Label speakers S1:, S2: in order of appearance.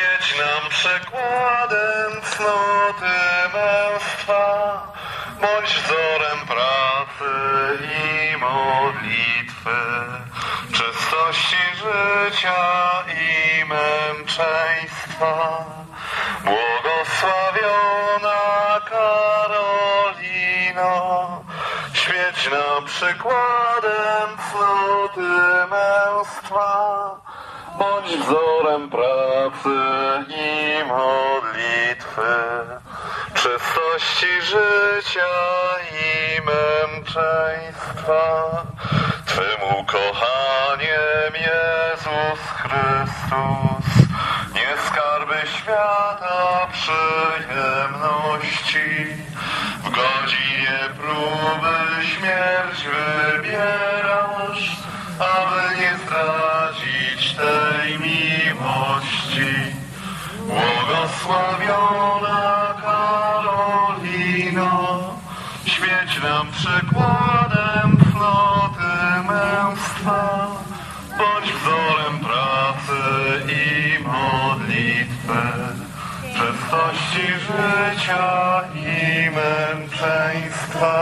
S1: Świeć nam przykładem cnoty męstwa, bądź wzorem pracy i modlitwy, czystości życia i męczeństwa. Błogosławiona Karolino, świeć nam przykładem cnoty męstwa, bądź wzorem pracy i modlitwy, czystości życia i męczeństwa. Twym ukochaniem Jezus Chrystus, nie skarby świata przyjemności, w godzinie próby śmierć wybierasz, aby miłości. Błogosławiona Karolino, świeć nam przykładem cnoty męstwa, bądź wzorem pracy i modlitwy, czystości życia i męczeństwa.